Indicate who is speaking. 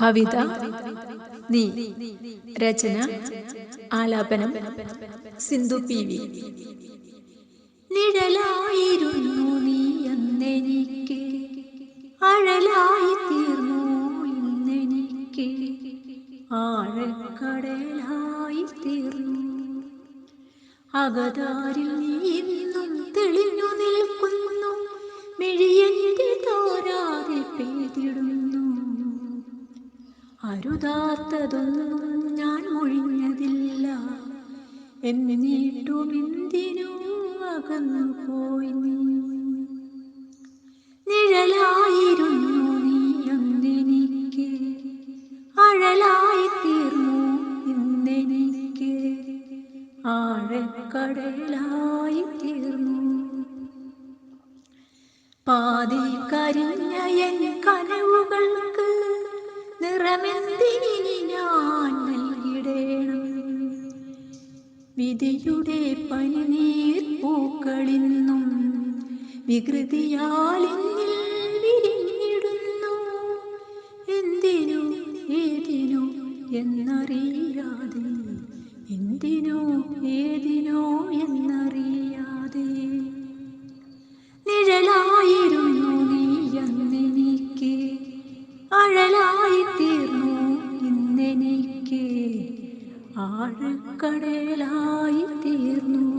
Speaker 1: കവിത നീ രചന ആലാപനം Sindhu P V.
Speaker 2: നിഴലായിരുന്നു നീ അന്നെനിക്ക്. അഴലായി തീർന്നു ഇന്നെനിക്ക്. ആഴക്കടലായി തീർന്നു. അകതാരിൽ നീ ഇന്നും തെളിഞ്ഞു നിൽക്കുന്നു. അരുതാത്തതൊന്നും ഞാൻ മൊഴിഞ്ഞതില്ല. നീട്ടു എന്തിനു അകന്നു പോയി നീ. നിഴലായിരുന്നു നീ അന്നെനിക്ക്. അഴലായി തീർന്നു ഇന്നെനിക്ക്. ആഴക്കടലായി തീർന്നു. പാതി കരിഞ്ഞ എൻ കനവുകൾക്ക് വിധിയുടെ പനിനീർ പൂക്കളിന്നും വികൃതിയാലിന്നിൽ വിരിഞ്ഞിടുന്നു. എന്തിനു ഏതിനു എന്നറിയാതെ എന്തിനു ഏതിനോ എന്നറിയാതെ? നിഴലായിരുന്നു നീ അന്നെനിക്ക് അഴലായി തീർന്നു ഇന്നെനിക്ക്. ആഴക്കടലായി തീർന്നു.